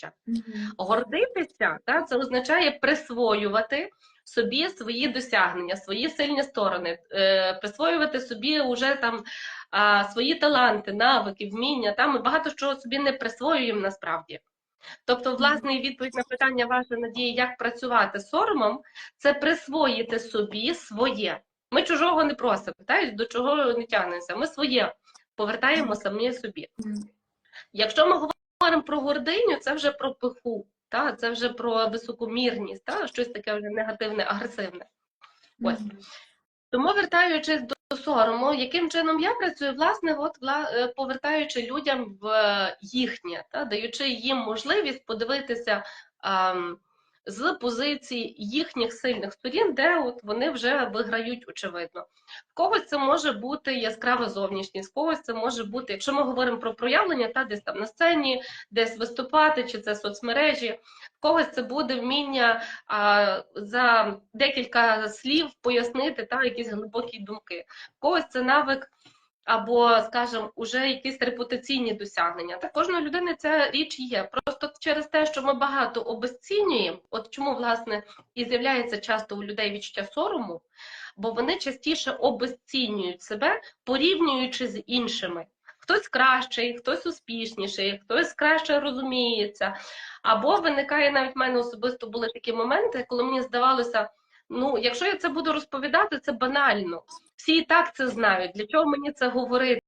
становища. Гордитися та, це означає присвоювати собі свої досягнення, свої сильні сторони, е, присвоювати собі уже там а, свої таланти, навики, вміння. Та, ми багато чого собі не присвоюємо насправді. Тобто, власне, відповідь на питання вашої надії, як працювати з соромом, це присвоїти собі своє. Ми чужого не просимо, та, до чого не тягнемося. Ми своє повертаємо самі собі. Якщо ми говоримо про гординю, це вже про пиху, та, це вже про високомірність, та, щось таке вже негативне, агресивне. Ось. Тому, вертаючись до сорому, яким чином я працюю, власне, от, е, повертаючи людям в е, їхнє, та, даючи їм можливість подивитися ам, з позиції їхніх сильних сторін, де от вони вже виграють, очевидно. В когось це може бути яскрава зовнішність, в когось це може бути, якщо ми говоримо про проявлення, та десь там на сцені, десь виступати, чи це соцмережі, в когось це буде вміння а, за декілька слів пояснити та, якісь глибокі думки. В когось це навик або, скажімо, уже якісь репутаційні досягнення. Та кожної людини ця річ є. Просто через те, що ми багато обесцінюємо, от чому, власне, і з'являється часто у людей відчуття сорому, бо вони частіше обесцінюють себе, порівнюючи з іншими. Хтось кращий, хтось успішніший, хтось краще розуміється. Або виникає навіть в мене особисто були такі моменти, коли мені здавалося, ну, якщо я це буду розповідати, це банально. Всі і так це знають. Для чого мені це говорити?